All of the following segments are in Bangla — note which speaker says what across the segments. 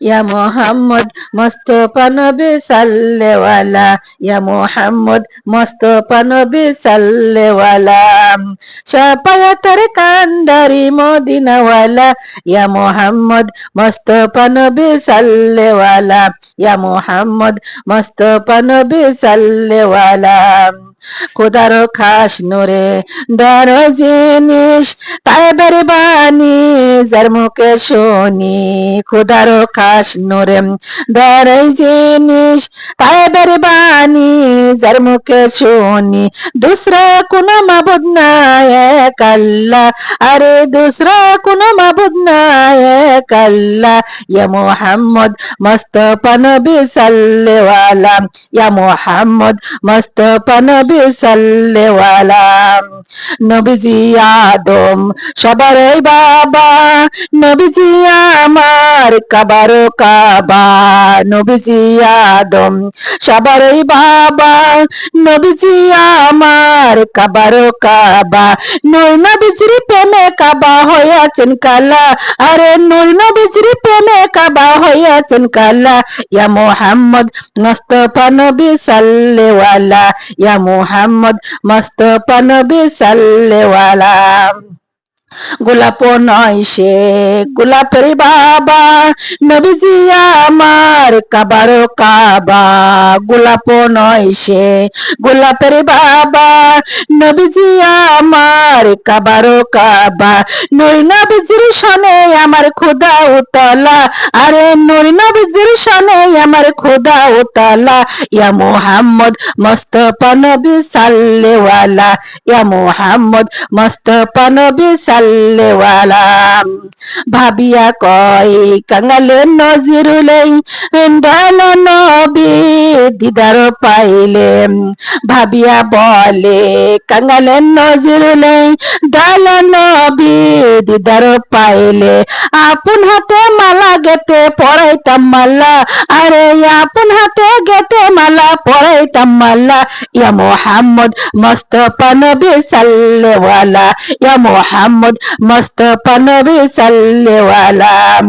Speaker 1: ইয়া মোহাম্মদ মোস্তফা নবী সাল্লেওয়ালা। ইয়া মোহাম্মদ মোস্তফা নবী সাল্লেওয়ালা। সাপায়াতের কান্দারি মদিনাওয়ালা। ইয়া মোহাম্মদ মোস্তফা নবী সাল্লেওয়ালা। ইয়া মোহাম্মদ মোস্তফা নবী সাল্লেওয়ালা। খোদার খাস নোরে দর জিনিস তাইবের বাণী যার মুখে শুনি। খোদার খাস নোরে দর জিনিস তাইবের বাণী যার মুখে শুনি। দুসরা কোন মাবুদ না এক আরে দুসরা কোন মাবুদ না এক ইয়া মুহাম্মদ মুস্তাফা নবী সাল্লাল্লাহু ইয়া মুহাম্মদ মুস্তাফা নবী সাল্লেওয়ালাম। নবীজি আদম, সবার বাবা। নবীজি আমার, কাবার কাবা। নবীজি আদম, সবার বাবা। নবীজি আমার, কাবার কাবা। নই প্রেমে কাবা হইয়াছেন কালা। আরে নই নবীজির প্রেমে কাবা হইয়াছেন কালা। ইয়া মোহাম্মদ, মুস্তাফা নবী সাল্লেওয়ালা। ইয়া মুহাম্মদ মস্তফা নবী সাল্লেওয়ালা গোলাপ নয় সে গোলাপের বাবা। নবীজি আমার কাবার কাবা। গোলাপ নয় সে গোলাপের বাবা। নবীজি আমার কাবার কাবা। নই নবীজির সনে আমার খোদা উতলা আরে নই নবীজির সনে আমার খোদা উতলা ইয়া মুহাম্মদ মুস্তফা নবী সাল্লেওয়ালা। ইয়া মুহাম্মদ মুস্তফা নবী সাল্লেওয়ালা ভাবিয়া কয় কাঙ্গালে নজিরুলেই দল নবী, দিদার পাইলে। ভাবিয়া বলে কাঙ্গালে নজিরুলেই ডাল নবী, দিদার পাইলে। আপন হাতে মালা গেতে পড়াইতাম মাল্লা। আরে, আপন হাতে গেতে মালা পড়াইতাম মাল্লা। ইয়া মোহাম্মদ মুস্তফা নবী সাল্লেওয়ালা। ইয়া মোহাম্মদ মুস্তফা নবী সাল্লেওয়ালা।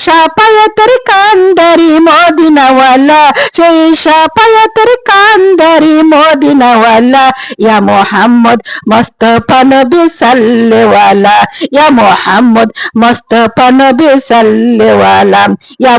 Speaker 1: সাপায়াতের কান্দারি মদিনাওয়ালা। সেই সাপায়াতের কান্দারি মদিনাওয়ালা। ইয়া মোহাম্মদ মুস্তফা নবী সাল্লেওয়ালা। ইয়া মোহাম্মদ মুস্তফা নবী সাল্লেওয়ালা। ইয়া